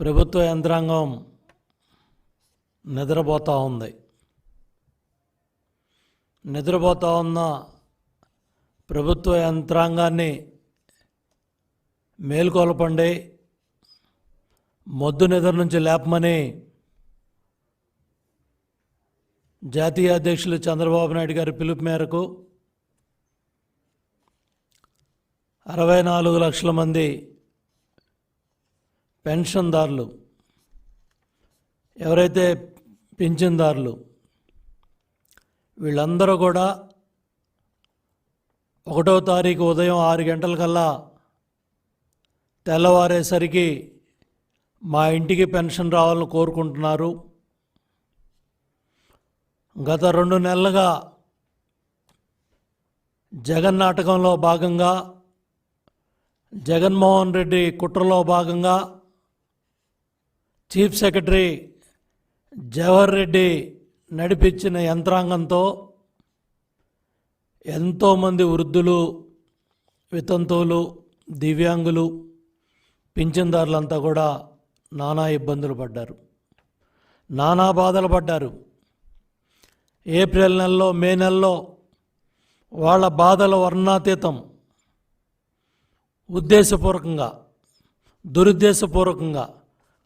ప్రభుత్వ యంత్రాంగం నిద్రపోతూ ఉంది. నిద్రపోతూ ఉన్న ప్రభుత్వ యంత్రాంగాన్ని మేల్కొల్పండి. మొద్దు నిద్ర నుంచి లేపమని జాతీయ అధ్యక్షులు చంద్రబాబు నాయుడు గారి పిలుపు మేరకు అరవై నాలుగు లక్షల మంది పెన్షన్దారులు ఎవరైతే పింఛన్దారులు వీళ్ళందరూ కూడా ఒకటో తారీఖు ఉదయం ఆరు గంటలకల్లా తెల్లవారేసరికి మా ఇంటికి పెన్షన్ రావాలని కోరుకుంటున్నారు. గత రెండు నెలలుగా జగన్ నాటకంలో భాగంగా జగన్మోహన్ రెడ్డి కుట్రలో భాగంగా చీఫ్ సెక్రటరీ జవహర్ రెడ్డి నడిపించిన యంత్రాంగంతో ఎంతోమంది వృద్ధులు వితంతువులు దివ్యాంగులు పింఛన్దారులంతా కూడా నానా ఇబ్బందులు పడ్డారు. నానా బాధలు పడ్డారు. ఏప్రిల్ నెలలో మే నెలలో వాళ్ళ బాధల వర్ణాతీతం ఉద్దేశపూర్వకంగా దురుద్దేశపూర్వకంగా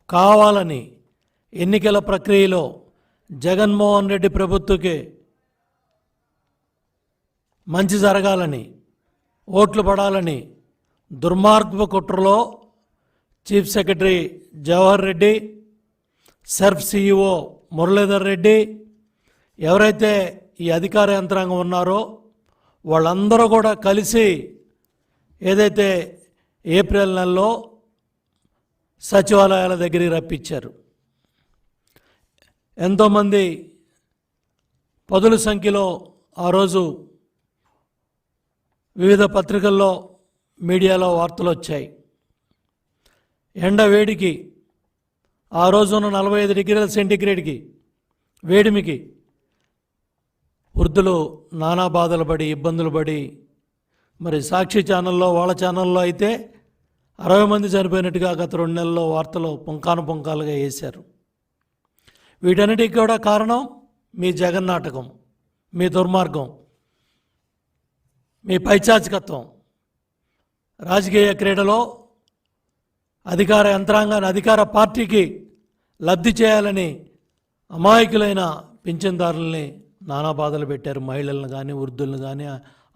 కావాలని ఎన్నికల ప్రక్రియలో జగన్మోహన్ రెడ్డి ప్రభుత్వకి మంచి జరగాలని ఓట్లు పడాలని దుర్మార్గపు కుట్రలో chief secretary Jawahar Reddy SERP CEO Muralidhar Reddy ఎవరైతే ఈ అధికార యంత్రాంగం ఉన్నారో వాళ్ళందరూ కూడా కలిసి ఏదైతే ఏప్రిల్ నెలలో సచివాలయాల దగ్గరికి రప్పించారు. ఎంతోమంది పదుల సంఖ్యలో ఆ రోజు వివిధ పత్రికల్లో మీడియాలో వార్తలు వచ్చాయి. ఎండ వేడికి ఆ రోజున నలభై ఐదు డిగ్రీల సెంటిగ్రేడ్కి వేడిమికి వృద్ధులు నానా బాధలు పడి ఇబ్బందులు పడి మరి సాక్షి ఛానల్లో వాళ్ళ ఛానల్లో అయితే అరవై మంది చనిపోయినట్టుగా గత రెండు నెలల్లో వార్తలు పుంకాను పుంకాలుగా వేశారు. వీటన్నిటికి కూడా కారణం మీ జగన్ నాటకం మీ దుర్మార్గం మీ పైచాచికత్వం. రాజకీయ క్రీడలో అధికార యంత్రాంగాన్ని అధికార పార్టీకి లబ్ధి చేయాలని అమాయకులైన పింఛన్దారుల్ని నానా బాధలు పెట్టారు. మహిళలను కానీ వృద్ధులను కానీ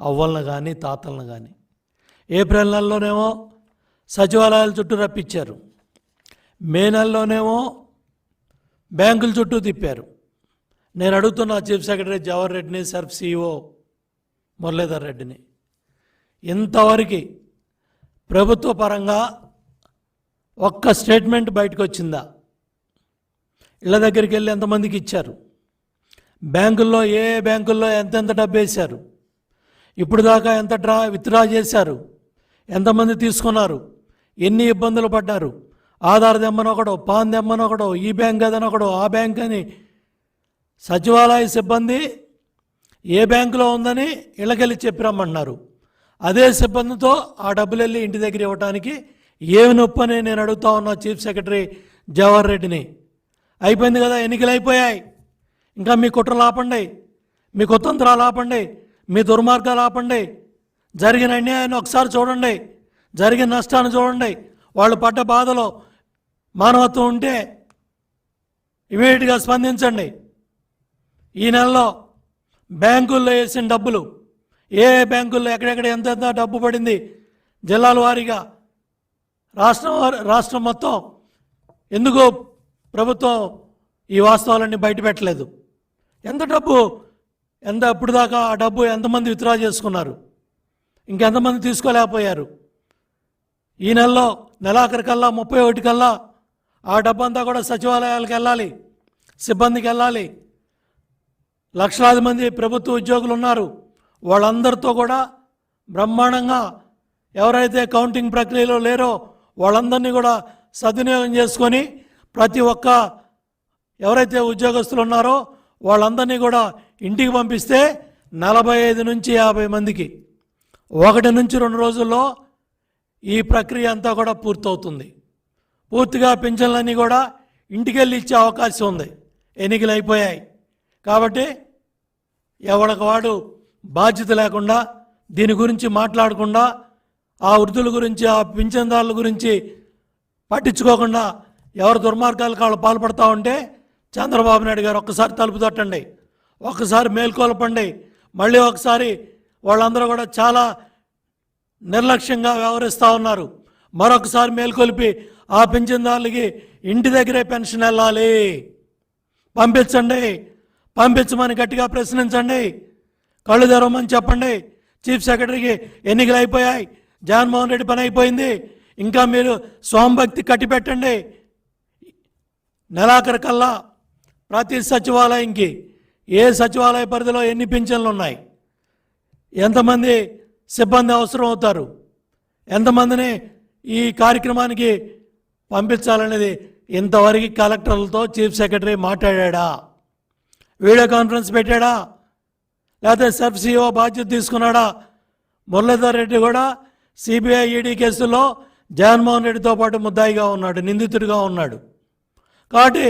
అవ్వలను కానీ తాతలను కానీ ఏప్రిల్ నెలలోనేమో సచివాలయాల చుట్టూ రప్పించారు. మే నెలలోనేమో బ్యాంకుల చుట్టూ తిప్పారు. నేను అడుగుతున్న చీఫ్ సెక్రటరీ జవహర్ రెడ్డిని సర్ఫ్ సిఇఓ మురళీధర్ రెడ్డిని. ఇంతవరకు ప్రభుత్వ పరంగా ఒక్క స్టేట్మెంట్ బయటకు వచ్చిందా? ఇళ్ళ దగ్గరికి వెళ్ళి ఎంతమందికి ఇచ్చారు? బ్యాంకుల్లో ఏ ఏ బ్యాంకుల్లో ఎంతెంత డబ్బు వేశారు? ఇప్పుడు దాకా ఎంత డ్రా విత్డ్రా చేశారు? ఎంతమంది తీసుకున్నారు? ఎన్ని ఇబ్బందులు పడ్డారు? ఆధార్ దెమ్మనొకడో పాన్ దెమ్మనొకడో ఈ బ్యాంక్ అదనొకడో ఆ బ్యాంక్ అని సచివాలయ సిబ్బంది ఏ బ్యాంకులో ఉందని ఇళ్ళకెళ్ళి చెప్పి రమ్మన్నారు అదే సిబ్బందితో ఆ డబ్బులు వెళ్ళి ఇంటి దగ్గర ఇవ్వడానికి ఏమి నొప్పి అని నేను అడుగుతా ఉన్నా చీఫ్ సెక్రటరీ జవహర్ రెడ్డిని. అయిపోయింది కదా ఎన్నికలు అయిపోయాయి. ఇంకా మీ కుట్రలు ఆపండి. మీ కుతంత్రాలు ఆపండి. మీ దుర్మార్గాలు ఆపండి. జరిగిన అన్యాయాన్ని ఒకసారి చూడండి. జరిగిన నష్టాన్ని చూడండి. వాళ్ళు పడ్డ బాధలో మానవత్వం ఉంటే ఇమీడియట్గా స్పందించండి. ఈ నెలలో బ్యాంకుల్లో వేసిన డబ్బులు ఏ బ్యాంకుల్లో ఎక్కడెక్కడ ఎంత డబ్బు పడింది జిల్లాల వారీగా రాష్ట్రం రాష్ట్రం మొత్తం ఎందుకు ప్రభుత్వం ఈ వాస్తవాలన్నీ బయటపెట్టలేదు. ఎంత డబ్బు ఎంత ఇప్పుడు దాకా ఆ డబ్బు ఎంతమంది విత్డ్రా చేసుకున్నారు? ఇంకెంతమంది తీసుకోలేకపోయారు? ఈ నెలలో నెలాఖరు కల్లా ముప్పై ఒకటి కల్లా ఆ డబ్బంతా కూడా సచివాలయాలకు వెళ్ళాలి సిబ్బందికి వెళ్ళాలి. లక్షలాది మంది ప్రభుత్వ ఉద్యోగులు ఉన్నారు. వాళ్ళందరితో కూడా బ్రహ్మాండంగా ఎవరైతే కౌంటింగ్ ప్రక్రియలో లేరో వాళ్ళందరినీ కూడా సద్వినియోగం చేసుకొని ప్రతి ఒక్క ఎవరైతే ఉద్యోగస్తులు ఉన్నారో వాళ్ళందరినీ కూడా ఇంటికి పంపిస్తే నలభై ఐదు నుంచి యాభై మందికి. ఒకటి నుంచి రెండు రోజుల్లో ఈ ప్రక్రియ అంతా కూడా పూర్తవుతుంది. పూర్తిగా పింఛన్లన్నీ కూడా ఇంటికెళ్ళి ఇచ్చే అవకాశం ఉంది. ఎన్నికలు అయిపోయాయి. కాబట్టి ఎవడకవాడు వాడు బాధ్యత లేకుండా దీని గురించి మాట్లాడకుండా ఆ వృద్ధుల గురించి ఆ పింఛన్దారుల గురించి పట్టించుకోకుండా ఎవరు దుర్మార్గాలకు వాళ్ళు పాల్పడతా ఉంటే చంద్రబాబు నాయుడు గారు ఒక్కసారి తలుపు తట్టండి. ఒక్కసారి మేల్కొల్పండి. మళ్ళీ ఒకసారి వాళ్ళందరూ కూడా చాలా నిర్లక్ష్యంగా వ్యవహరిస్తూ ఉన్నారు. మరొకసారి మేల్కొల్పి ఆ పింఛన్దారులకి ఇంటి దగ్గరే పెన్షన్ వెళ్ళాలి. పంపించండి. పంపించమని గట్టిగా ప్రశ్నించండి. కళ్ళు తెరవమని చెప్పండి. చీఫ్ సెక్రటరీకి ఎన్నికలు అయిపోయాయి. జగన్మోహన్ రెడ్డి పని అయిపోయింది. ఇంకా మీరు స్వామిభక్తి కట్టిపెట్టండి నెలాఖరు కల్లా ప్రతి సచివాలయంకి ఏ సచివాలయ పరిధిలో ఎన్ని పింఛన్లు ఉన్నాయి? ఎంతమంది సిబ్బంది అవసరం అవుతారు. ఎంతమందిని ఈ కార్యక్రమానికి పంపించాలనేది ఇంతవరకు కలెక్టర్లతో చీఫ్ సెక్రటరీ మాట్లాడా? వీడియో కాన్ఫరెన్స్ పెట్టాడా? లేకపోతే సబ్ సిఓ బాధ్యత తీసుకున్నాడా? మురళీధర్ రెడ్డి కూడా సిబిఐ ఈడీ కేసులో జగన్మోహన్ రెడ్డితో పాటు ముద్దాయిగా ఉన్నాడు నిందితుడిగా ఉన్నాడు. కాబట్టి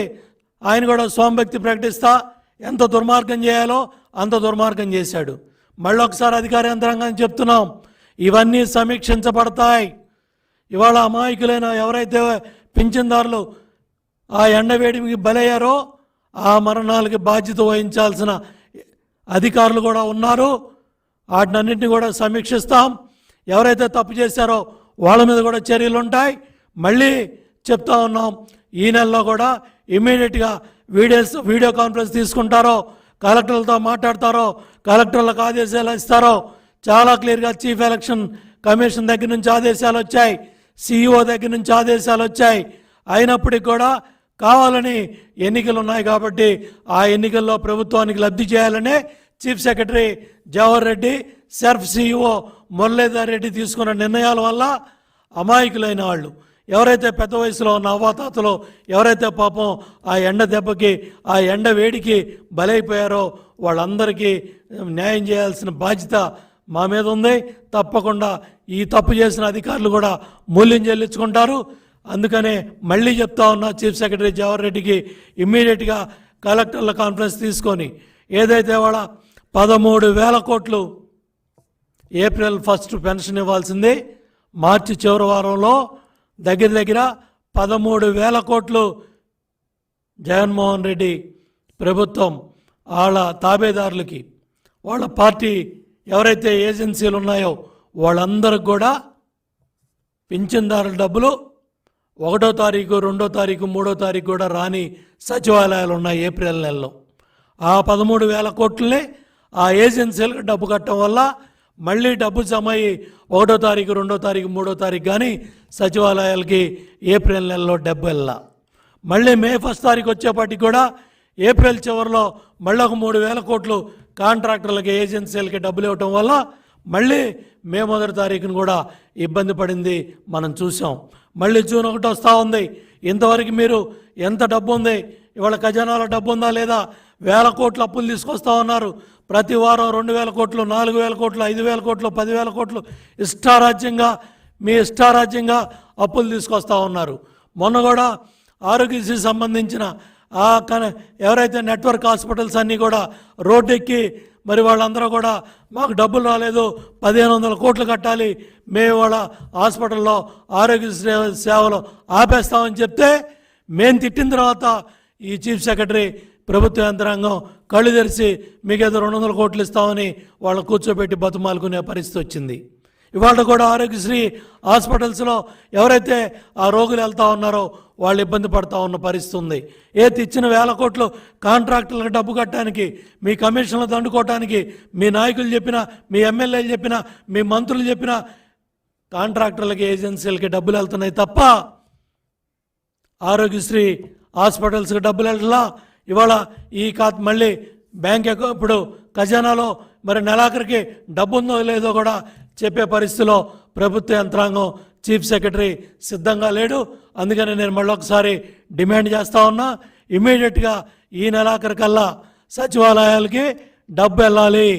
ఆయన కూడా స్వామిభక్తి ప్రకటిస్తా ఎంత దుర్మార్గం చేయాలో అంత దుర్మార్గం చేశాడు. మళ్ళీ ఒకసారి అధికార యంత్రాంగాన్ని చెప్తున్నాం. ఇవన్నీ సమీక్షించబడతాయి. ఇవాళ అమాయకులైన ఎవరైతే పింఛన్దారులు ఆ ఎండవేడికి బలయ్యారో ఆ మరణాలకి బాధ్యత వహించాల్సిన అధికారులు కూడా ఉన్నారు. వాటినన్నింటినీ కూడా సమీక్షిస్తాం. ఎవరైతే తప్పు చేశారో వాళ్ళ మీద కూడా చర్యలు ఉంటాయి. మళ్ళీ చెప్తా ఉన్నాం ఈ నెలలో కూడా ఇమీడియట్గా వీడియోస్ వీడియో కాన్ఫరెన్స్ తీసుకుంటారో కలెక్టర్లతో మాట్లాడతారో కలెక్టర్లకు ఆదేశాలు ఇస్తారో చాలా క్లియర్గా చీఫ్ ఎలక్షన్ కమిషన్ దగ్గర నుంచి ఆదేశాలు వచ్చాయి సిఇఓ దగ్గర నుంచి ఆదేశాలు వచ్చాయి. అయినప్పటికీ కూడా కావాలని ఎన్నికలు ఉన్నాయి కాబట్టి ఆ ఎన్నికల్లో ప్రభుత్వానికి లబ్ధి చేయాలనే chief secretary Jawahar Reddy SERP CEO Muralidhar Reddy తీసుకున్న నిర్ణయాల వల్ల అమాయకులైన వాళ్ళు ఎవరైతే పెద్ద వయసులో ఉన్న అవ్వాతాతలో ఎవరైతే పాపం ఆ ఎండ దెబ్బకి ఆ ఎండ వేడికి బలైపోయారో వాళ్ళందరికీ న్యాయం చేయాల్సిన బాధ్యత మా మీద ఉంది. తప్పకుండా ఈ తప్పు చేసిన అధికారులు కూడా మూల్యం చెల్లించుకుంటారు. అందుకనే మళ్ళీ చెప్తా ఉన్నా చీఫ్ సెక్రటరీ జవహర్ రెడ్డికి ఇమ్మీడియట్గా కలెక్టర్ల కాన్ఫరెన్స్ తీసుకొని ఏదైతే వాళ్ళ పదమూడు వేల కోట్లు ఏప్రిల్ ఫస్ట్ పెన్షన్ ఇవ్వాల్సింది మార్చి చివరి వారంలో దగ్గర దగ్గర పదమూడు వేల కోట్లు జగన్మోహన్ రెడ్డి ప్రభుత్వం వాళ్ళ తాబేదారులకి వాళ్ళ పార్టీ ఎవరైతే ఏజెన్సీలు ఉన్నాయో వాళ్ళందరికి కూడా పింఛన్దారుల డబ్బులు ఒకటో తారీఖు రెండో తారీఖు మూడో తారీఖు కూడా రాని సచివాలయాలు ఉన్నాయి ఏప్రిల్ నెలలో. ఆ పదమూడు వేల కోట్లనే ఆ ఏజెన్సీలకు డబ్బు కట్టడం వల్ల మళ్ళీ డబ్బు జమ అయ్యి ఒకటో తారీఖు రెండో తారీఖు మూడో తారీఖు కానీ సచివాలయాలకి ఏప్రిల్ నెలలో డబ్బెల్లా మళ్ళీ మే ఫస్ట్ తారీఖు వచ్చేపాటికి కూడా ఏప్రిల్ చివరిలో మళ్ళీ ఒక మూడు వేల కోట్లు కాంట్రాక్టర్లకి ఏజెన్సీలకి డబ్బులు ఇవ్వటం వల్ల మళ్ళీ మే మొదటి తారీఖున కూడా ఇబ్బంది పడింది మనం చూసాం. మళ్ళీ జూన్ ఒకటి వస్తూ ఉంది. ఇంతవరకు మీరు ఎంత డబ్బు ఉంది? ఇవాళ ఖజానాలో డబ్బు ఉందా లేదా? వేల కోట్ల అప్పులు తీసుకొస్తా ఉన్నారు. ప్రతి వారం రెండు వేల కోట్లు నాలుగు వేల కోట్లు ఐదు వేల కోట్లు పదివేల కోట్లు ఇష్టారాజ్యంగా మీ ఇష్టారాజ్యంగా అప్పులు తీసుకొస్తా ఉన్నారు. మొన్న కూడా ఆరోగ్యశ్రీ సంబంధించిన ఆ కన ఎవరైతే నెట్వర్క్ హాస్పిటల్స్ అన్నీ కూడా రోడ్డెక్కి మరి వాళ్ళందరూ కూడా మాకు డబ్బులు రాలేదు పదిహేను వందల కోట్లు కట్టాలి మేము వాళ్ళ హాస్పిటల్లో ఆరోగ్య సేవలు ఆపేస్తామని చెప్తే మేము తిట్టిన తర్వాత ఈ చీఫ్ సెక్రటరీ ప్రభుత్వ యంత్రాంగం కళ్ళు తెరిచి మీకేదో రెండు వందల కోట్లు ఇస్తామని వాళ్ళని కూర్చోబెట్టి బతుమాలుకునే పరిస్థితి వచ్చింది. ఇవాళ కూడా ఆరోగ్యశ్రీ హాస్పిటల్స్లో ఎవరైతే ఆ రోగులు వెళ్తా ఉన్నారో వాళ్ళు ఇబ్బంది పడతా ఉన్న పరిస్థితి ఉంది. ఏది ఇచ్చిన వేల కోట్లు కాంట్రాక్టులకు డబ్బు కట్టడానికి మీ కమిషన్లు దండుకోవటానికి మీ నాయకులు చెప్పిన మీ ఎమ్మెల్యేలు చెప్పిన మీ మంత్రులు చెప్పిన కాంట్రాక్టర్లకి ఏజెన్సీలకి డబ్బులు వెళ్తున్నాయి తప్ప ఆరోగ్యశ్రీ హాస్పిటల్స్కి డబ్బులు వెళ్ళలా ఇవాళ ఈ కా మళ్ళీ బ్యాంక్ ఇప్పుడు ఖజానాలో మరి నెలాఖరికి డబ్బు ఉందో లేదో కూడా చెప్పే పరిస్థితిలో ప్రభుత్వ యంత్రాంగం చీఫ్ సెక్రటరీ సిద్ధంగా లేడు. అందుకని నేను మళ్ళీ ఒకసారి డిమాండ్ చేస్తూ ఉన్నా ఇమీడియట్గా ఈ నెలాఖరికల్లా సచివాలయాలకి డబ్బు వెళ్ళాలి.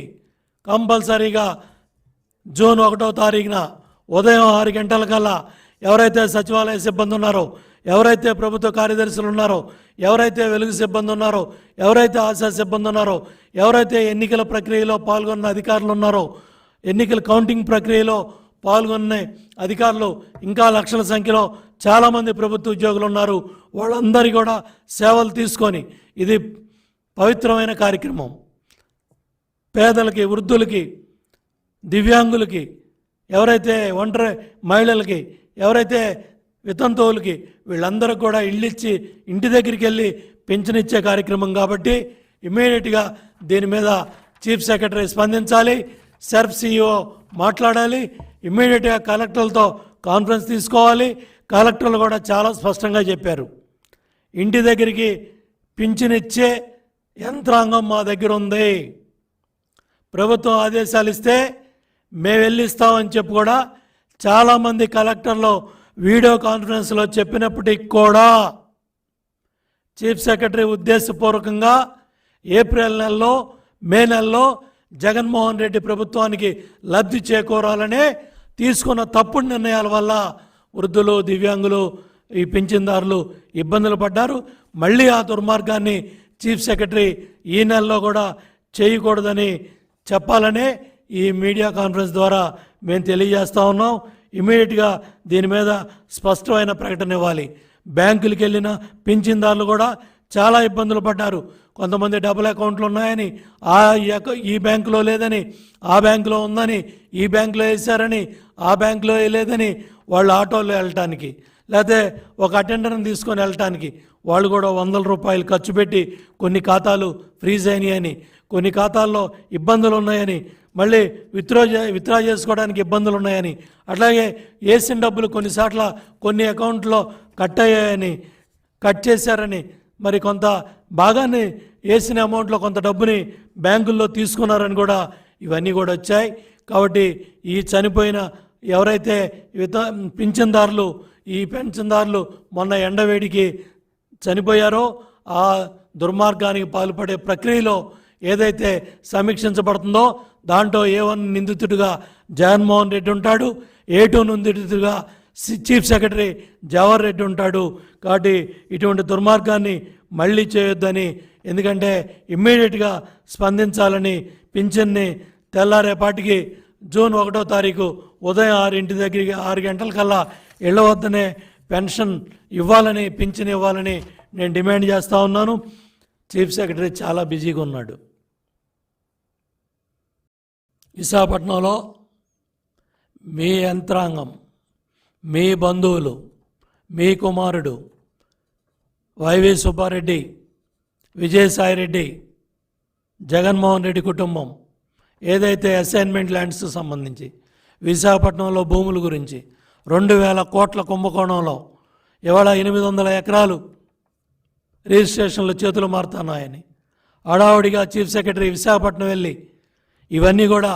కంపల్సరీగా జూన్ ఒకటో తారీఖున ఉదయం ఆరు గంటల కల్లా ఎవరైతే సచివాలయ సిబ్బంది ఉన్నారో ఎవరైతే ప్రభుత్వ కార్యదర్శులు ఉన్నారో ఎవరైతే వెలుగు సిబ్బంది ఉన్నారో ఎవరైతే ఆశా సిబ్బంది ఉన్నారో ఎవరైతే ఎన్నికల ప్రక్రియలో పాల్గొన్న అధికారులు ఉన్నారో ఎన్నికల కౌంటింగ్ ప్రక్రియలో పాల్గొన్న అధికారులు ఇంకా లక్షల సంఖ్యలో చాలామంది ప్రభుత్వ ఉద్యోగులు ఉన్నారు. వాళ్ళందరి కూడా సేవలు తీసుకొని ఇది పవిత్రమైన కార్యక్రమం. పేదలకి వృద్ధులకి దివ్యాంగులకి ఎవరైతే ఒంటరి మహిళలకి ఎవరైతే వితంతువులకి వీళ్ళందరూ కూడా ఇళ్ళిచ్చి ఇచ్చి ఇంటి దగ్గరికి వెళ్ళి పింఛన్ ఇచ్చే కార్యక్రమం కాబట్టి ఇమీడియట్గా దీని మీద చీఫ్ సెక్రటరీ స్పందించాలి సెర్ఫ్ సిఇఓ మాట్లాడాలి ఇమ్మీడియట్గా కలెక్టర్లతో కాన్ఫరెన్స్ తీసుకోవాలి. కలెక్టర్లు కూడా చాలా స్పష్టంగా చెప్పారు. ఇంటి దగ్గరికి పింఛనిచ్చే యంత్రాంగం మా దగ్గర ఉంది. ప్రభుత్వం ఆదేశాలు ఇస్తే మేము వెళ్ళిస్తామని చెప్పి కూడా చాలామంది కలెక్టర్లు వీడియో కాన్ఫరెన్స్లో చెప్పినప్పటికి కూడా చీఫ్ సెక్రటరీ ఉద్దేశపూర్వకంగా ఏప్రిల్ నెలలో మే నెలలో జగన్మోహన్ రెడ్డి ప్రభుత్వానికి లబ్ధి చేకూరాలనే తీసుకున్న తప్పుడు నిర్ణయాల వల్ల వృద్ధులు దివ్యాంగులు ఈ పింఛన్దారులు ఇబ్బందులు పడ్డారు. మళ్ళీ ఆ దుర్మార్గాన్ని చీఫ్ సెక్రటరీ ఈ నెలలో కూడా చేయకూడదని చెప్పాలనే ఈ మీడియా కాన్ఫరెన్స్ ద్వారా మేము తెలియజేస్తూ ఉన్నాం. ఇమీడియట్గా దీని మీద స్పష్టమైన ప్రకటన ఇవ్వాలి. బ్యాంకులకు వెళ్ళిన పింఛన్దారులు కూడా చాలా ఇబ్బందులు పడ్డారు. కొంతమంది డబుల్ అకౌంట్లు ఉన్నాయని ఆ ఈ బ్యాంకులో లేదని ఆ బ్యాంకులో ఉందని ఈ బ్యాంకులో వేశారని ఆ బ్యాంకులో వేయలేదని వాళ్ళు ఆటోలో వెళ్ళటానికి లేకపోతే ఒక అటెండర్ని తీసుకొని వెళ్ళటానికి వాళ్ళు కూడా వందల రూపాయలు ఖర్చు పెట్టి కొన్ని ఖాతాలు ఫ్రీజ్ అయినాయని కొన్ని ఖాతాల్లో ఇబ్బందులు ఉన్నాయని మళ్ళీ విత్డ్రా విత్డ్రా చేసుకోవడానికి ఇబ్బందులు ఉన్నాయని అట్లాగే వేసిన డబ్బులు కొన్నిసార్లు కొన్ని అకౌంట్లో కట్ అయ్యాయని కట్ చేశారని మరి కొంత భాగాన్ని వేసిన అమౌంట్లో కొంత డబ్బుని బ్యాంకుల్లో తీసుకున్నారని కూడా ఇవన్నీ కూడా వచ్చాయి. కాబట్టి ఈ చనిపోయిన ఎవరైతే విత పింఛన్దారులు ఈ పెన్షన్దారులు మొన్న ఎండవేడికి చనిపోయారో ఆ దుర్మార్గానికి పాల్పడే ప్రక్రియలో ఏదైతే సమీక్షించబడుతుందో దాంట్లో ఏ వన్ నిందితుడిగా జగన్మోహన్ రెడ్డి ఉంటాడు ఏ టూ నిందితుడిగా చీఫ్ సెక్రటరీ జవహర్ రెడ్డి ఉంటాడు. కాబట్టి ఇటువంటి దుర్మార్గాన్ని మళ్ళీ చేయొద్దని ఎందుకంటే ఇమ్మీడియట్గా స్పందించాలని పింఛన్ని తెల్లారేపాటికి జూన్ ఒకటో తారీఖు ఉదయం ఆరింటి దగ్గరికి ఆరు గంటలకల్లా ఇళ్ళ వద్దనే పెన్షన్ ఇవ్వాలని పింఛన్ ఇవ్వాలని నేను డిమాండ్ చేస్తూ ఉన్నాను. చీఫ్ సెక్రటరీ చాలా బిజీగా ఉన్నాడు. విశాఖపట్నంలో మీ యంత్రాంగం మీ బంధువులు మీ కుమారుడు వైవి సుబ్బారెడ్డి విజయసాయిరెడ్డి జగన్మోహన్ రెడ్డి కుటుంబం ఏదైతే అసైన్మెంట్ ల్యాండ్స్ సంబంధించి విశాఖపట్నంలో భూముల గురించి రెండు వేల కోట్ల కుంభకోణంలో ఇవాళ ఎనిమిది వందల ఎకరాలు రిజిస్ట్రేషన్లు చేతులు మారుతున్నాయని. హడావుడిగా చీఫ్ సెక్రటరీ విశాఖపట్నం వెళ్ళి ఇవన్నీ కూడా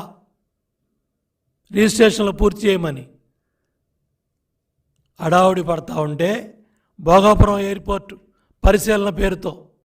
రిజిస్ట్రేషన్లు పూర్తి చేయమని హడావుడి పడతా ఉంటే భోగాపురం ఎయిర్పోర్ట్ పరిశీలన పేరుతో